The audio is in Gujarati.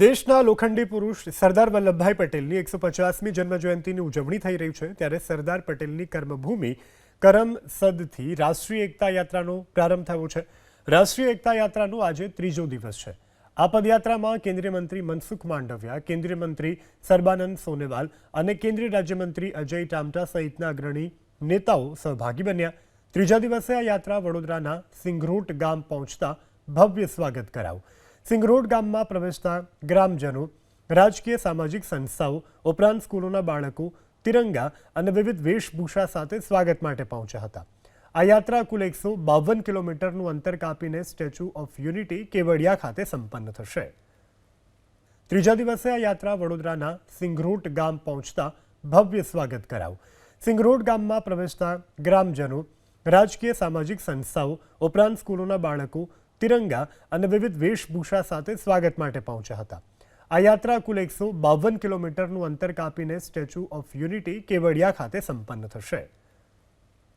દેશના લોખંડી પુરુષ સરદાર વલ્લભભાઈ પટેલની એકસો પચાસમી જન્મજયંતિની ઉજવણી થઈ રહી છે ત્યારે સરદાર પટેલની કર્મભૂમિ કરમસદથી રાષ્ટ્રીય એકતા યાત્રાનો પ્રારંભ થયો છે. રાષ્ટ્રીય એકતા યાત્રાનો આજે ત્રીજો દિવસ છે. આ પદયાત્રામાં કેન્દ્રીય મંત્રી મનસુખ માંડવિયા, કેન્દ્રીય મંત્રી સર્બાનંદ સોનેવાલ અને કેન્દ્રીય રાજ્યમંત્રી અજય ટામટા સહિતના અગ્રણી નેતાઓ સહભાગી બન્યા. ત્રીજા દિવસે આ યાત્રા વડોદરાના સિંગરોટ ગામ પહોંચતા ભવ્ય સ્વાગત કરાયું. સિંગરોડ ગામમાં પ્રવેશતા ગ્રામજનો, રાજકીય સામાજિક સંસ્થાઓ, ઉપરાંત સ્કૂલોના બાળકો, તિરંગા અને વિવિધ વેશભૂષા સાથે સ્વાગત માટે પહોંચ્યા હતા. આ યાત્રા કુલ એકસો બાવન કિલોમીટરનું અંતર કાપીને સ્ટેચ્યુ ઓફ યુનિટી કેવડિયા ખાતે સંપન્ન થશે. ત્રીજા દિવસે આ યાત્રા વડોદરાના સિંગરોટ ગામ પહોંચતા ભવ્ય સ્વાગત કરાયું સિંગરોટ ગામમાં પ્રવેશતા ગ્રામજનો, રાજકીય સામાજિક સંસ્થાઓ, ઉપરાંત સ્કૂલોના બાળકો તિરંગા અને વિવિધ વેશભૂષા સાથે સ્વાગત માટે પહોંચ્યા હતા. આ યાત્રા કુલ એકસો બાવન કિલોમીટરનું અંતર કાપીને સ્ટેચ્યુ ઓફ યુનિટી કેવડિયા ખાતે સંપન્ન થશે.